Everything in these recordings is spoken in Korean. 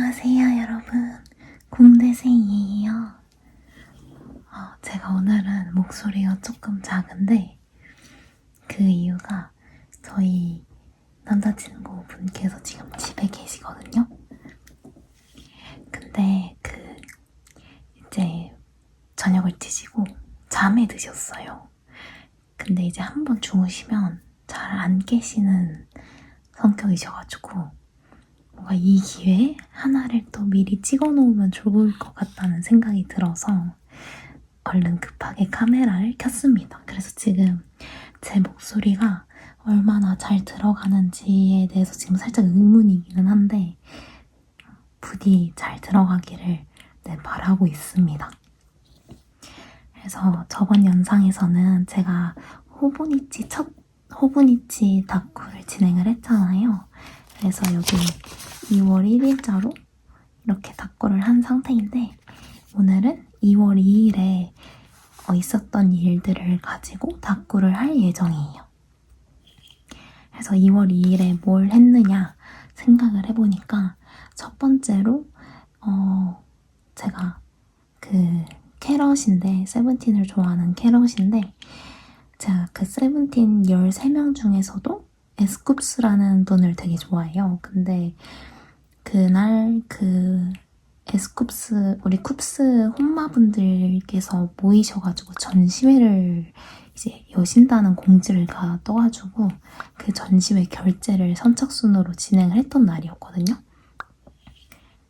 안녕하세요, 여러분. 공대생 이에요. 어, 제가 오늘은 목소리가 조금 작은데, 그 이유가 저희 남자친구 분께서 지금 집에 계시거든요. 근데 그, 이제 저녁을 드시고 잠에 드셨어요. 근데 이제 한번 주무시면 잘 안 깨시는 성격이셔가지고, 뭔가 이 기회에 하나를 또 미리 찍어 놓으면 좋을 것 같다는 생각이 들어서 얼른 급하게 카메라를 켰습니다. 그래서 지금 제 목소리가 얼마나 잘 들어가는지에 대해서 지금 살짝 의문이기는 한데 부디 잘 들어가기를 네, 바라고 있습니다. 그래서 저번 영상에서는 제가 호부니치 첫 호부니치 다쿠를 진행을 했잖아요. 그래서 여기 2월 1일자로 이렇게 답글을 한 상태인데 오늘은 2월 2일에 어, 있었던 일들을 가지고 답글을 할 예정이에요. 그래서 2월 2일에 뭘 했느냐 생각을 해보니까 첫 번째로 어, 제가 그 캐럿인데 세븐틴을 좋아하는 캐럿인데 제가 그 세븐틴 13명 중에서도 에스쿱스라는 분을 되게 좋아해요. 근데 그날 그 에스쿱스 우리 쿱스 혼마분들께서 모이셔가지고 전시회를 이제 여신다는 공지를 가 떠가지고 그 전시회 결제를 선착순으로 진행을 했던 날이었거든요.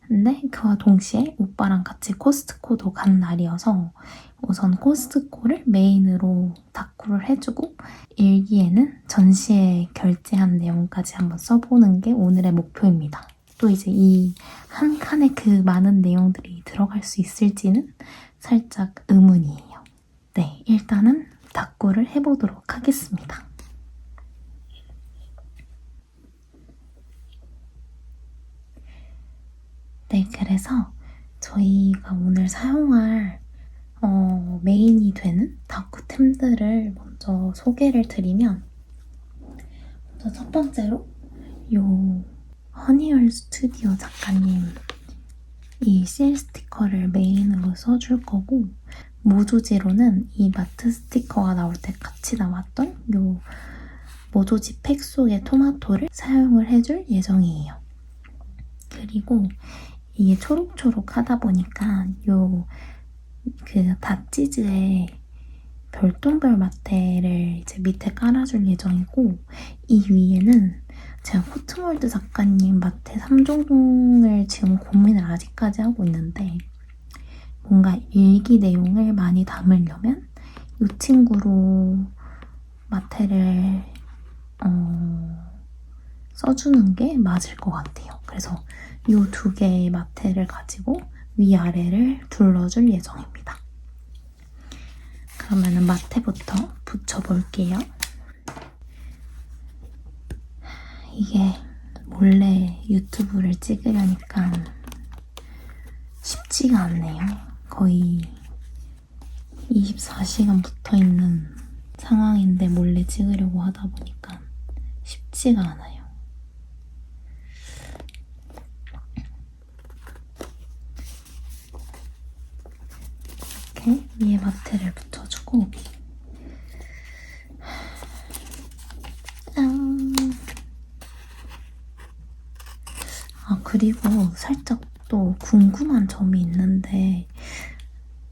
근데 그와 동시에 오빠랑 같이 코스트코도 간 날이어서 우선 코스트코를 메인으로 다쿠를 해주고 일기에는 전시에 결제한 내용까지 한번 써보는 게 오늘의 목표입니다. 또 이제 이 한 칸에 그 많은 내용들이 들어갈 수 있을지는 살짝 의문이에요. 네, 일단은 다쿠를 해보도록 하겠습니다. 네, 그래서 저희가 오늘 사용할 어, 메인이 되는 다쿠템들을 먼저 소개를 드리면 먼저 첫 번째로 요 허니얼 스튜디오 작가님 이 실 스티커를 메인으로 써줄 거고 모조지로는 이 마트 스티커가 나올 때 같이 나왔던 요 모조지 팩 속의 토마토를 사용을 해줄 예정이에요. 그리고 이게 초록초록 하다 보니까 요그 닷치즈의 별똥별 마테를 이제 밑에 깔아줄 예정이고 이 위에는 제가 코트몰드 작가님 마테 3종을 지금 고민을 아직까지 하고 있는데 뭔가 일기 내용을 많이 담으려면 이 친구로 마테를 어, 써주는 게 맞을 것 같아요. 그래서 이 두 개의 마테를 가지고 위아래를 둘러줄 예정입니다. 그러면은 마테부터 붙여볼게요. 이게 몰래 유튜브를 찍으려니까 쉽지가 않네요. 거의 24시간 붙어 있는 상황인데 몰래 찍으려고 하다 보니까 쉽지가 않아요. 이렇게 위에 마트를 붙여주고 짠. 아 그리고 살짝 또 궁금한 점이 있는데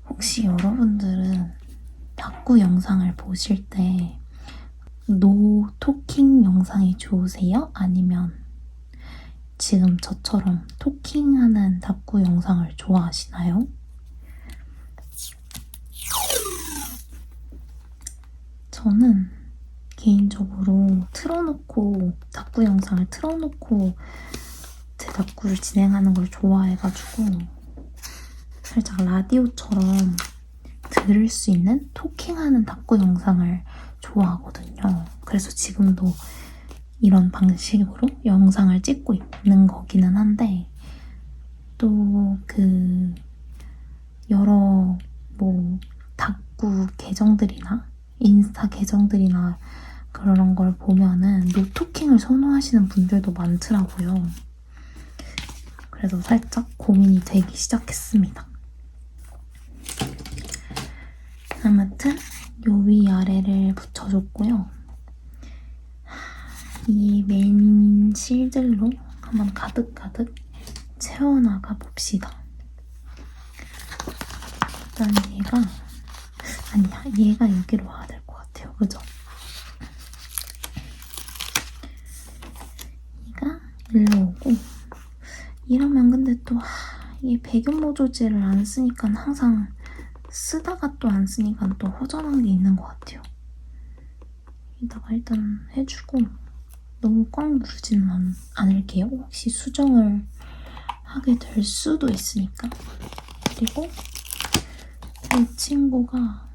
혹시 여러분들은 다꾸 영상을 보실 때 노 토킹 영상이 좋으세요? 아니면 지금 저처럼 토킹하는 다꾸 영상을 좋아하시나요? 저는 개인적으로 틀어놓고 다꾸 영상을 틀어놓고 제 다꾸를 진행하는 걸 좋아해가지고 살짝 라디오처럼 들을 수 있는 토킹하는 다꾸 영상을 좋아하거든요. 그래서 지금도 이런 방식으로 영상을 찍고 있는 거기는 한데 또 그 여러 뭐 다꾸 계정들이나 인스타 계정들이나 그런 걸 보면은 노토킹을 선호하시는 분들도 많더라고요. 그래서 살짝 고민이 되기 시작했습니다. 아무튼 요 위아래를 붙여줬고요. 이 메인 실들로 한번 가득가득 채워나가 봅시다. 일단 얘가 아니야 얘가 여기로 와야 될 것 같아요. 그죠? 얘가 일로 오고 이러면 근데 또 하, 이게 배경 모 조지를 안 쓰니까 항상 쓰다가 또 안 쓰니까 또 허전한 게 있는 것 같아요. 여기다가 일단 해주고 너무 꽉 누르지는 않, 않을게요. 혹시 수정을 하게 될 수도 있으니까. 그리고 이 친구가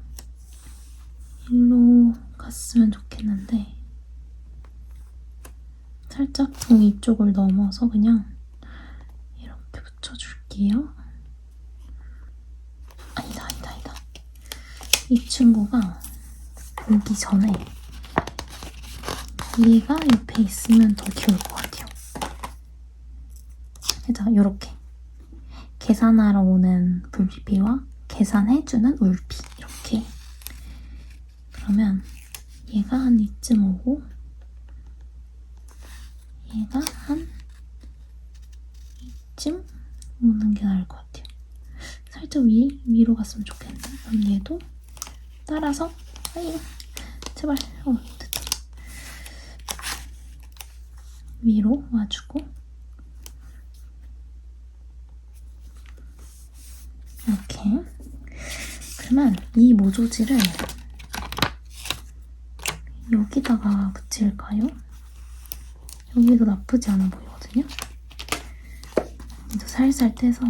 일로 갔으면 좋겠는데 살짝 종이 쪽을 넘어서 그냥 이렇게 붙여줄게요. 아니다, 아니다, 아니다. 이 친구가 오기 전에 얘가 옆에 있으면 더 귀여울 것 같아요. 자, 요렇게. 계산하러 오는 불비와 계산해주는 울피. 그러면 얘가 한 이쯤 오고 얘가 한 이쯤 오는 게 나을 것 같아요. 살짝 위, 위로 갔으면 좋겠는데. 그럼 얘도 따라서 아이 제발 어 됐다. 위로 와주고 이렇게 그러면 이 모조지를 여기다가 붙일까요? 여기도 나쁘지 않아 보이거든요? 이제 살살 떼서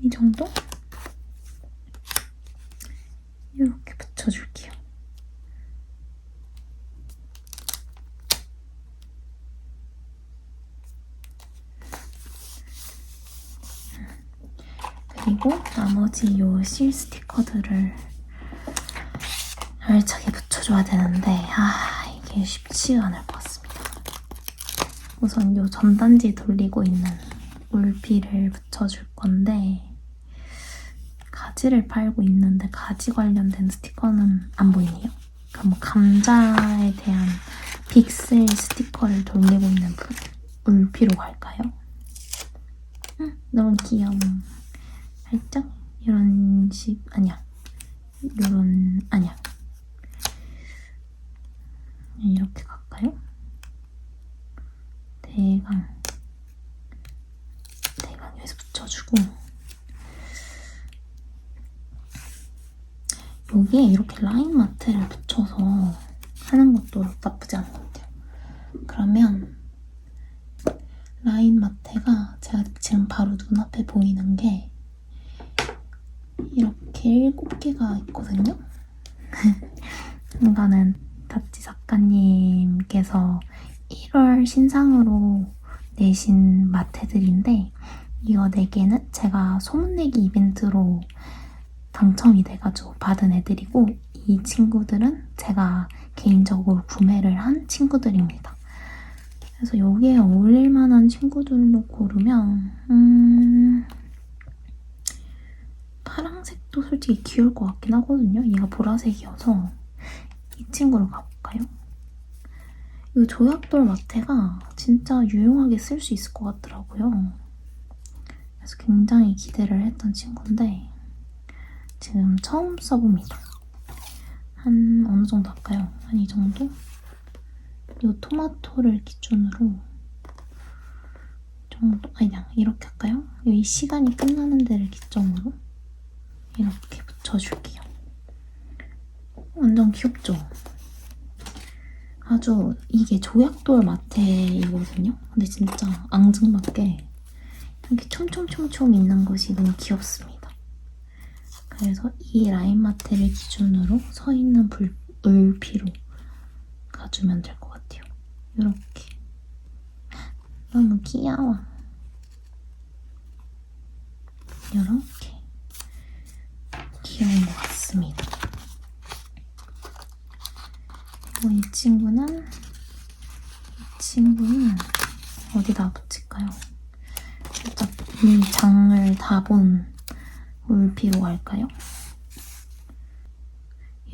이 정도? 이렇게 붙여줄게요. 그리고 나머지 요실 스티커들을 알차게 붙여줘야 되는데 아 이게 쉽지가 않을 것 같습니다. 우선 요 전단지 돌리고 있는 울피를 붙여줄 건데 가지를 팔고 있는데 가지 관련된 스티커는 안 보이네요. 그럼 뭐 감자에 대한 빅셀 스티커를 돌리고 있는 분 울피로 갈까요? 응, 너무 귀여워. 살짝 이런 식 아니야. 이런 아니야. 이렇게 갈까요? 대강 대강 여기서 붙여주고 여기에 이렇게 라인 마트를 붙여서 하는 것도 나쁘지 않은 것 같아요. 그러면 라인 마테가 제가 지금 바로 눈앞에 보이는 게 개가 있거든요. 이거는 다치 작가님께서 1월 신상으로 내신 마테들인데 이거 4개는 제가 소문내기 이벤트로 당첨이 돼가지고 받은 애들이고 이 친구들은 제가 개인적으로 구매를 한 친구들입니다. 그래서 여기에 어울릴 만한 친구들로 고르면 음... 파랑색도 솔직히 귀여울 것 같긴 하거든요. 얘가 보라색이어서 이 친구로 가볼까요? 이 조약돌 마테가 진짜 유용하게 쓸 수 있을 것 같더라고요. 그래서 굉장히 기대를 했던 친구인데 지금 처음 써봅니다. 한 어느 정도 할까요? 한 이 정도? 이 토마토를 기준으로 정도 아니야 이렇게 할까요? 이 시간이 끝나는 데를 기점으로 이렇게 붙여줄게요. 완전 귀엽죠? 아주 이게 조약돌 마테이거든요. 근데 진짜 앙증맞게 이렇게 촘촘촘촘 있는 것이 너무 귀엽습니다. 그래서 이 라인 마테를 기준으로 서 있는 불, 울피로 가주면 될 것 같아요. 이렇게 너무 귀여워. 이렇게 귀여운 것 같습니다. 친구는 이 친구는 어디다 붙일까요? 이 장을 다본 울피로 갈까요?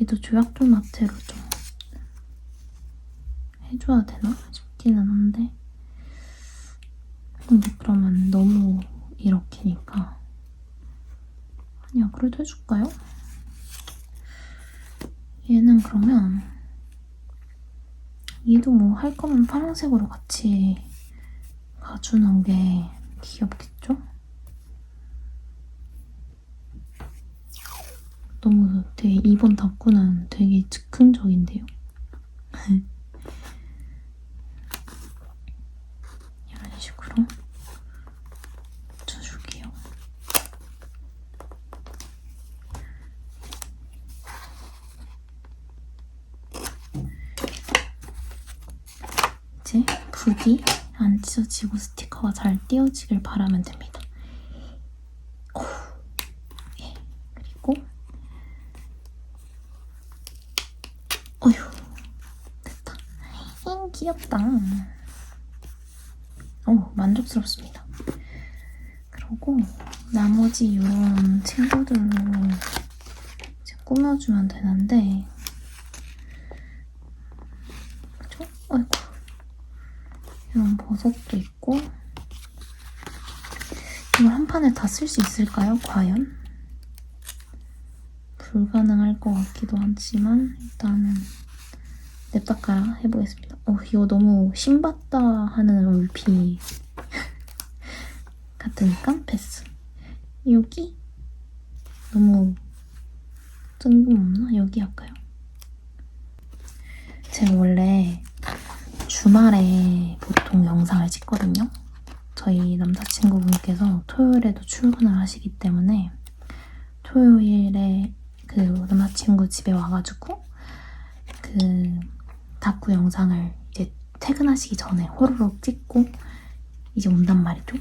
얘도 조약돌마트로 좀 해줘야 되나 싶기는 한데 근데 그러면 너무 이렇게니까 아니야 그래도 해줄까요? 얘는 그러면 얘도 뭐 할 거면 파란색으로 같이 가주는 게 귀엽겠죠? 너무 되게 이번 덕구는 되게 즉흥적인데요. 이런 식으로 붙여줄게요. 이제 부디 안 찢어지고 스티커가 잘 띄어지길 바라면 됩니다. 오, 예. 그리고 어휴 됐다. 잉 귀엽다. 오 만족스럽습니다. 그리고 나머지 이런 친구들로 꾸며주면 되는데 그죠? 아이고 버섯도 있고 이걸 한 판에 다 쓸 수 있을까요? 과연? 불가능할 것 같기도 하지만 일단은 냅다까라 해보겠습니다. 어 이거 너무 신받다 하는 울피 같으니까 패스. 여기 너무 뜬금없나? 여기 할까요? 제가 원래 주말에 보통 영상을 찍거든요. 저희 남자친구분께서 토요일에도 출근을 하시기 때문에 토요일에 그 남자친구 집에 와가지고 그 다큐 영상을 이제 퇴근하시기 전에 호로록 찍고 이제 온단 말이죠.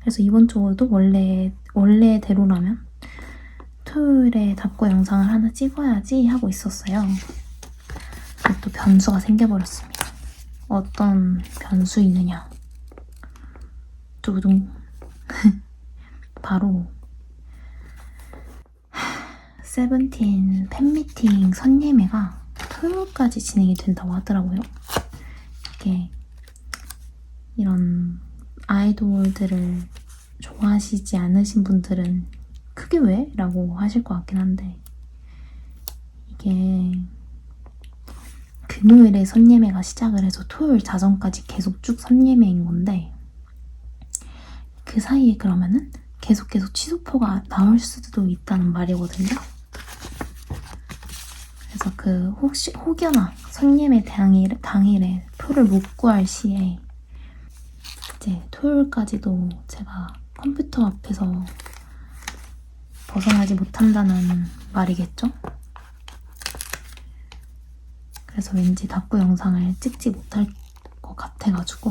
그래서 이번 주도 원래 원래대로라면 토요일에 다큐 영상을 하나 찍어야지 하고 있었어요. 또 변수가 생겨버렸습니다. 어떤 변수 있느냐? 두둥. 바로 세븐틴 팬미팅 선예매가 토요일까지 진행이 된다고 하더라고요. 이게 이런 아이돌들을 좋아하시지 않으신 분들은 크게 왜? 라고 하실 것 같긴 한데 이게 금요일에 선예매가 시작을 해서 토요일 자정까지 계속 쭉 선예매인 건데 그 사이에 그러면은 계속 계속 취소표가 나올 수도 있다는 말이거든요. 그래서 그 혹시 혹여나 선예매 당일, 당일에 표를 못 구할 시에 이제 토요일까지도 제가 컴퓨터 앞에서 벗어나지 못한다는 말이겠죠? 그래서 왠지 다꾸 영상을 찍지 못할 것 같아가지고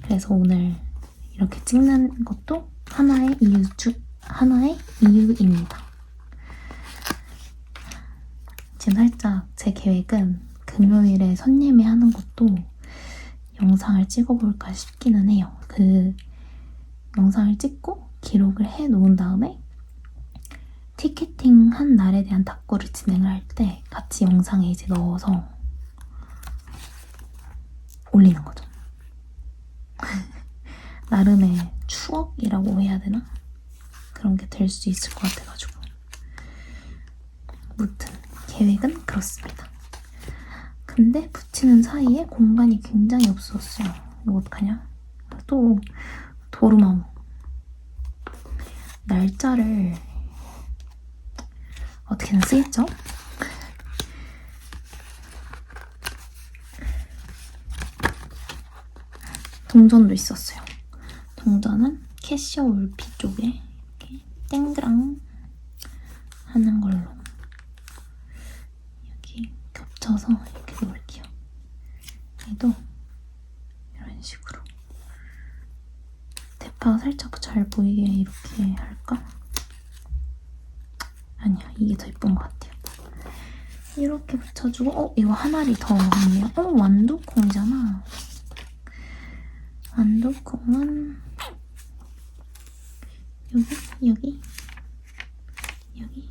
그래서 오늘 이렇게 찍는 것도 하나의 이유 중 하나의 이유입니다. 지금 살짝 제 계획은 금요일에 선 예매 하는 것도 영상을 찍어볼까 싶기는 해요. 그 영상을 찍고 기록을 해 놓은 다음에 티켓팅 한 날에 대한 답구를 진행을 할 때 같이 영상에 이제 넣어서 올리는 거죠. 나름의 추억이라고 해야 되나? 그런 게 될 수 있을 것 같아가지고. 무튼 계획은 그렇습니다. 근데 붙이는 사이에 공간이 굉장히 없었어요. 이거 어떡하냐? 또 도루마무. 날짜를 어떻게든 쓰겠죠? 동전도 있었어요. 동전은 캐시어 울피 쪽에 이렇게 땡그랑 하는 걸로 여기 겹쳐서 이렇게 놓을게요. 얘도 이런 식으로 대파가 살짝 잘 보이게 이렇게 할까? 아니야, 이게 더 예쁜 것 같아요. 이렇게 붙여주고 어 이거 한 알이 더 있네요. 어 완두콩이잖아. 완두콩은 여기 여기 여기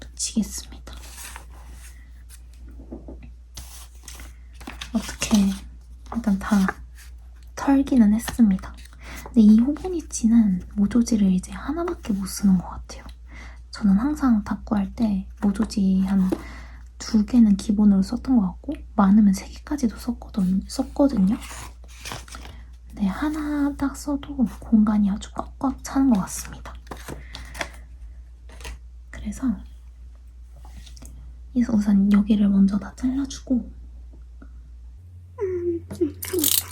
붙이겠습니다. 어떻게 일단 다 털기는 했습니다. 근데 이 호보니치는 모조지를 이제 하나밖에 못 쓰는 것 같아요. 저는 항상 닦고 할때 모조지 한 두 개는 기본으로 썼던 것 같고 많으면 세 개까지도 썼거든, 썼거든요. 근데 하나 딱 써도 공간이 아주 꽉꽉 차는 것 같습니다. 그래서 우선 여기를 먼저 다 잘라주고 음, 음, 칼이 있다.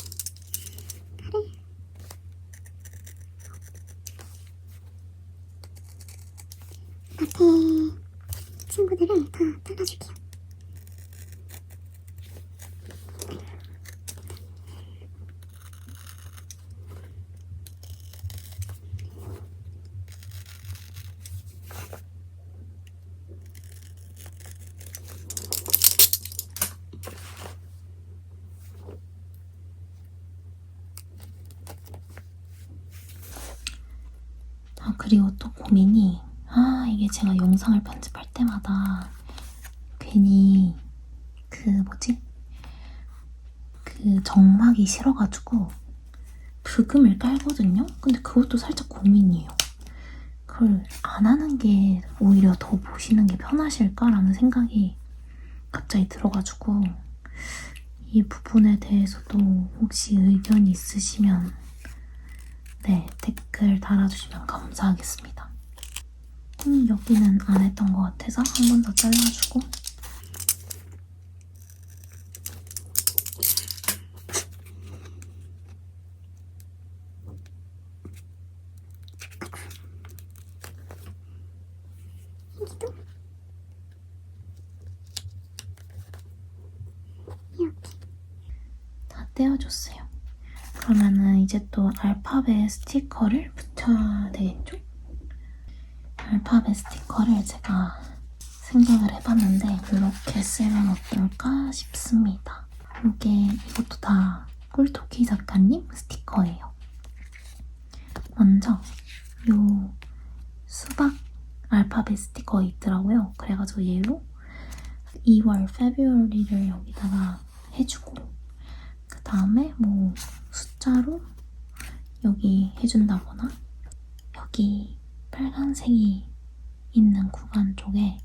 칼을 앞에 친구들을 다 잘라줄게요. 아 그리 고민이 아 이게 제가 영상을 편집할 때마다 괜히 그 뭐지 그 정막이 싫어가지고 브금을 깔거든요. 근데 그것도 살짝 고민이에요. 그걸 안 하는 게 오히려 더 보시는 게 편하실까라는 생각이 갑자기 들어가지고 이 부분에 대해서도 혹시 의견이 있으시면 네, 댓글 달아주시면 감사하겠습니다. 음, 여기는 안 했던 것 같아서 한 번 더 잘라주고 다 떼어줬어요. 그러면은 이제 또 알파벳 스티커를 붙여야 되겠죠? 알파벳 스티커를 제가 생각을 해봤는데 이렇게 쓰면 어떨까 싶습니다. 이게 이것도 다 꿀토끼 작가님 스티커예요. 먼저 요 수박 알파벳 스티커 있더라고요. 그래가지고 얘로 2월 February를 여기다가 해주고 그 다음에 뭐 숫자로 여기 해준다거나 여기 빨간색이 있는 구간 쪽에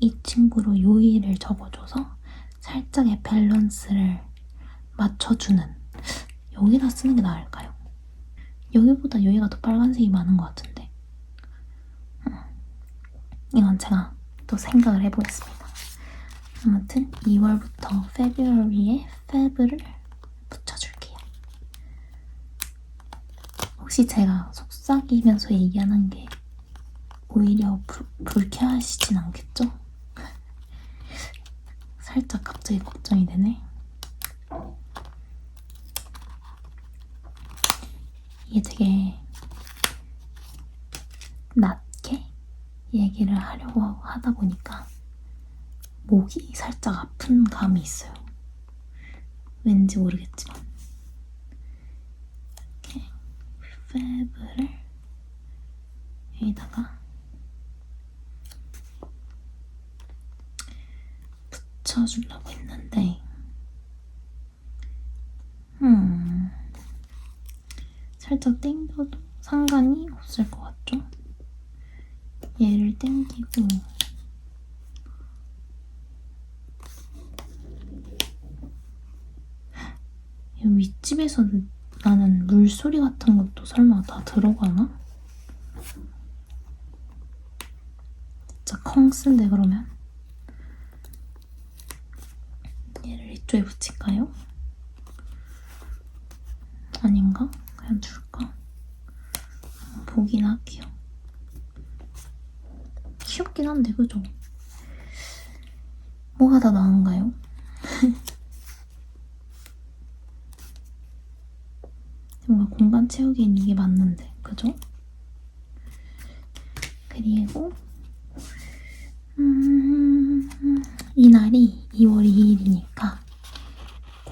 이 친구로 요일을 접어줘서 살짝의 밸런스를 맞춰주는 여기다 쓰는 게 나을까요? 여기보다 여기가 더 빨간색이 많은 것 같은데 음, 이건 제가 또 생각을 해보겠습니다. 아무튼 2월부터 February에 Feb를 붙여줄게요. 혹시 제가 속삭이면서 얘기하는 게 오히려 불, 불쾌하시진 않겠죠? 살짝 갑자기 걱정이 되네. 이게 되게 낮게 얘기를 하려고 하다 보니까 목이 살짝 아픈 감이 있어요. 왠지 모르겠지만. 이렇게 패브를 여기다가 붙여주려고 했는데, 음, 살짝 땡겨도 상관이 없을 것 같죠? 얘를 땡기고, 이 윗집에서 나는 물소리 같은 것도 설마 다 들어가나? 진짜 컹 쓴데 그러면? 이쪽에 붙일까요? 아닌가? 그냥 둘까? 보긴 할게요. 귀엽긴 한데 그죠? 뭐가 더 나은가요? 뭔가 공간 채우기엔 이게 맞는데, 그죠? 그리고 음, 이날이 2월 2일이니까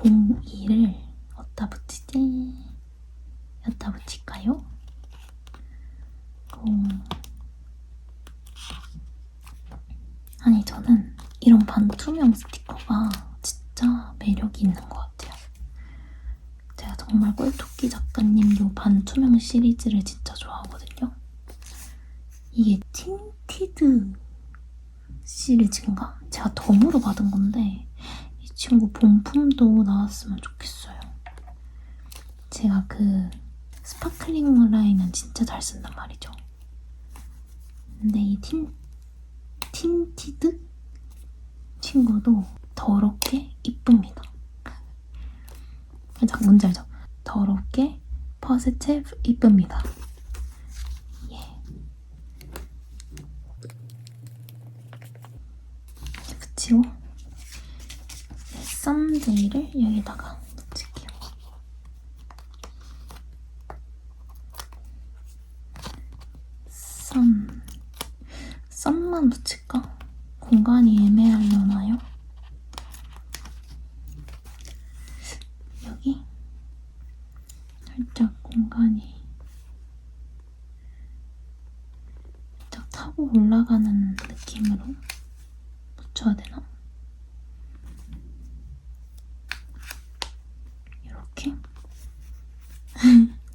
02를 어디다 붙이지? 여기다 붙일까요? 0 아니 저는 이런 반투명 스티커가 진짜 매력이 있는 것 같아요. 제가 정말 꿀토끼 작가님 요 반투명 시리즈를 진짜 좋아하거든요. 이게 틴티드 시리즈인가? 제가 덤으로 받은 건데 이 친구 본품도 나왔으면 좋겠어요. 제가 그 스파클링 라인은 진짜 잘 쓴단 말이죠. 근데 이 틴, 틴티드 친구도 더럽게 이쁩니다. 자, 뭔지 알죠? 더럽게 퍼스티브 이쁩니다. 예. 붙이고 네, 썸데이를 여기다가 붙일게요. 썸 썸만 붙일까? 공간이 애매하려나요? 여기 살짝 공간이 살짝 타고 올라가는 느낌으로 붙여야 되나? 이렇게?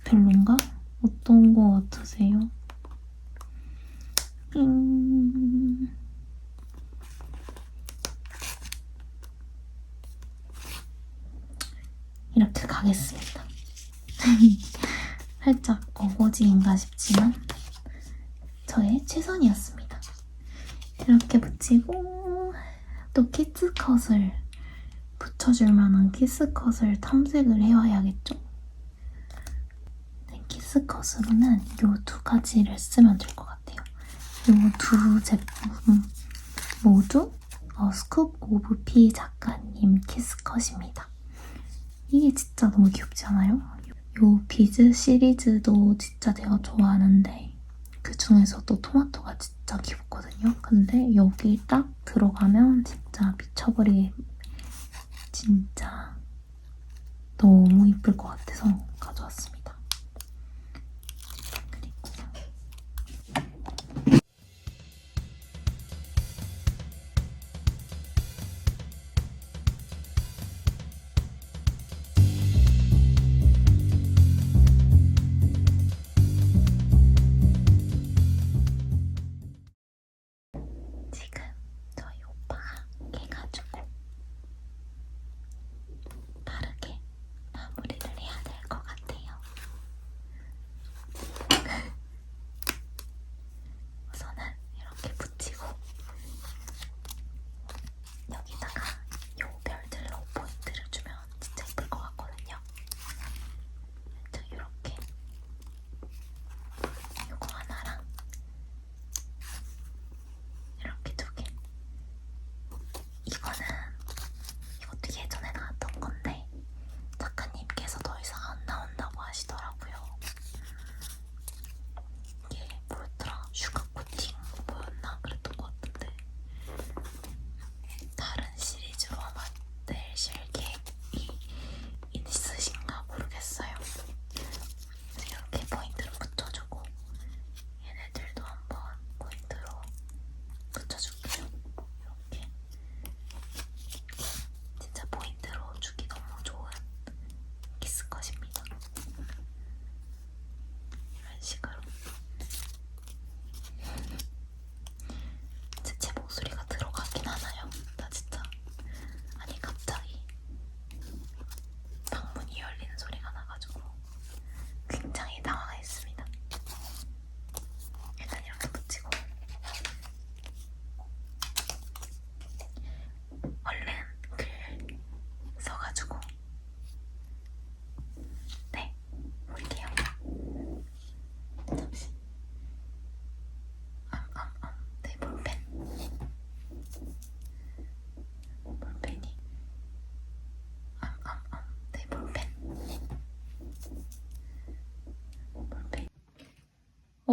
별론가? 어떤 거 같으세요? 음... 이렇게 가겠습니다. 살짝 어거지인가 싶지만 최선이었습니다. 이렇게 붙이고 또 키스컷을 붙여줄 만한 키스컷을 탐색을 해와야겠죠? 네, 키스컷으로는 이 두 가지를 쓰면 될 것 같아요. 이 두 제품 모두 어, 스쿱 오브 피 작가님 키스컷입니다. 이게 진짜 너무 귀엽지 않아요? 요 비즈 시리즈도 진짜 내가 좋아하는데 그 중에서도 토마토가 진짜 귀엽거든요. 근데 여기 딱 들어가면 진짜 미쳐버리게 진짜 너무 이쁠 것 같아서 가져왔습니다.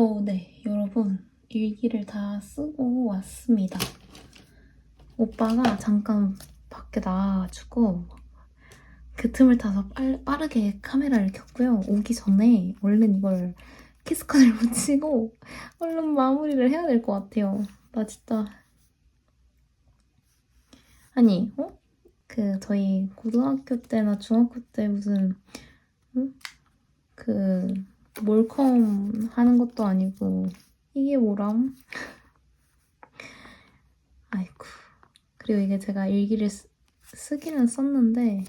어, 네, 여러분 일기를 다 쓰고 왔습니다. 오빠가 잠깐 밖에 나와가지고 그 틈을 타서 빨, 빠르게 카메라를 켰고요. 오기 전에 얼른 이걸 키스컷을 붙이고 얼른 마무리를 해야 될 것 같아요. 나 진짜 아니 어? 그 저희 고등학교 때나 중학교 때 무슨 응? 그 몰컴 하는 것도 아니고 이게 뭐람? 아이고 그리고 이게 제가 일기를 쓰, 쓰기는 썼는데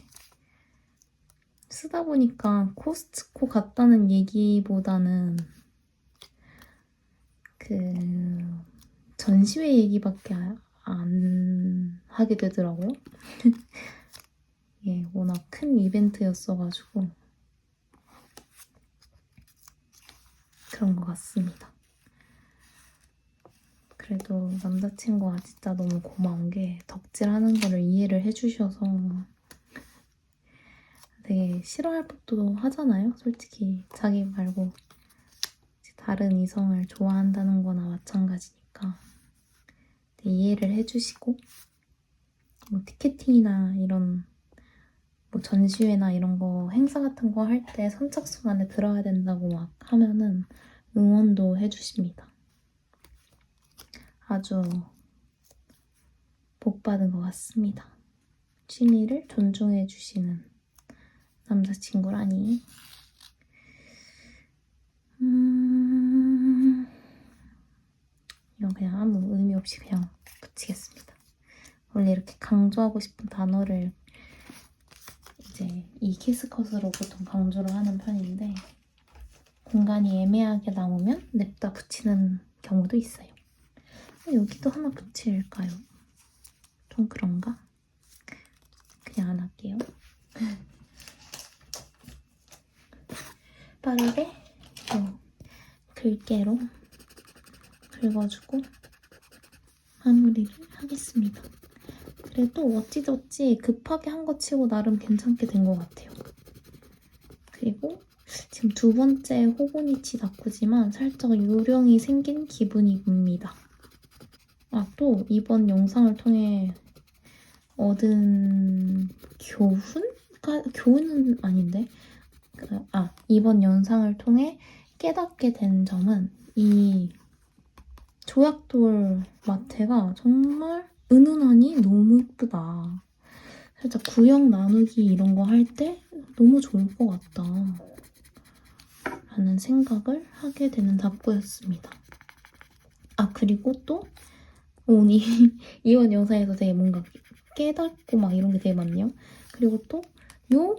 쓰다 보니까 코스트코 갔다는 얘기보다는 그 전시회 얘기밖에 아- 안 하게 되더라고요. 이게 워낙 큰 이벤트였어가지고 그런 것 같습니다. 그래도 남자친구가 진짜 너무 고마운 게 덕질하는 거를 이해를 해주셔서 되게 싫어할 법도 하잖아요. 솔직히 자기 말고 다른 이성을 좋아한다는 거나 마찬가지니까 이해를 해주시고 뭐 티켓팅이나 이런 뭐 전시회나 이런 거 행사 같은 거 할 때 선착순 안에 들어야 된다고 막 하면은 응원도 해주십니다. 아주 복 받은 것 같습니다. 취미를 존중해 주시는 남자친구라니. 음, 이건 그냥 아무 의미 없이 그냥 붙이겠습니다. 원래 이렇게 강조하고 싶은 단어를 이제 이 키스컷으로 보통 강조를 하는 편인데 공간이 애매하게 남으면 냅다 붙이는 경우도 있어요. 어, 여기도 하나 붙일까요? 좀 그런가? 그냥 안 할게요. 빠르게 어, 글게로 긁어주고 마무리를 하겠습니다. 그래도 어찌저찌 급하게 한 거 치고 나름 괜찮게 된 것 같아요. 그리고 지금 두 번째 호보니치 다쿠지만 살짝 요령이 생긴 기분이 듭니다. 아, 또 이번 영상을 통해 얻은 교훈? 가, 교훈은 아닌데? 그, 아, 이번 영상을 통해 깨닫게 된 점은 이 조약돌 마테가 정말 은은하니 너무 이쁘다. 살짝 구형 나누기 이런 거 할 때 너무 좋을 것 같다. 라는 생각을 하게 되는 답보였습니다. 아, 그리고 또 오늘 이번 영상에서 되게 뭔가 깨닫고 막 이런 게 되게 많네요. 그리고 또 요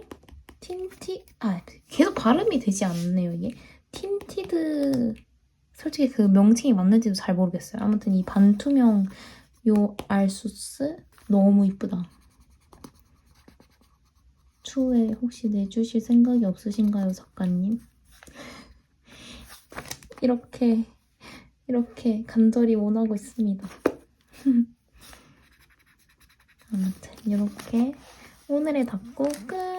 틴티 아 계속 발음이 되지 않네요 이게 틴티드 솔직히 그 명칭이 맞는지도 잘 모르겠어요. 아무튼 이 반투명 요 알수스 너무 이쁘다. 추후에 혹시 내주실 생각이 없으신가요, 작가님? 이렇게 이렇게 간절히 원하고 있습니다. 아무튼 이렇게 오늘의 닫고 끝.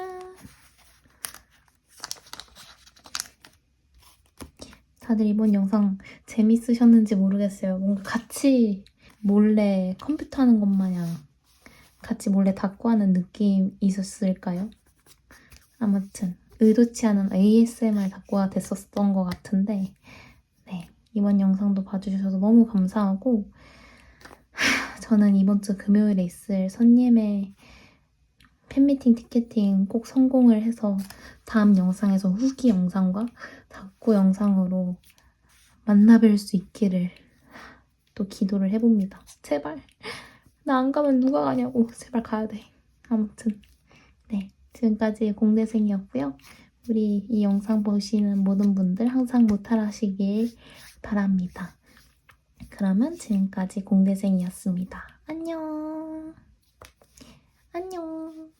다들 이번 영상 재밌으셨는지 모르겠어요. 뭔가 같이 몰래 컴퓨터 하는 것 마냥 같이 몰래 닫고 하는 느낌 있었을까요? 아무튼 의도치 않은 ASMR 닫고가 됐었던 것 같은데 네 이번 영상도 봐주셔서 너무 감사하고 하, 저는 이번 주 금요일에 있을 선예매 팬미팅 티켓팅 꼭 성공을 해서 다음 영상에서 후기 영상과 닫고 영상으로 만나뵐 수 있기를 또 기도를 해봅니다. 제발. 나 안 가면 누가 가냐고. 제발 가야 돼. 아무튼. 네. 지금까지 공대생이었고요. 우리 이 영상 보시는 모든 분들 항상 무탈하시길 바랍니다. 그러면 지금까지 공대생이었습니다. 안녕. 안녕.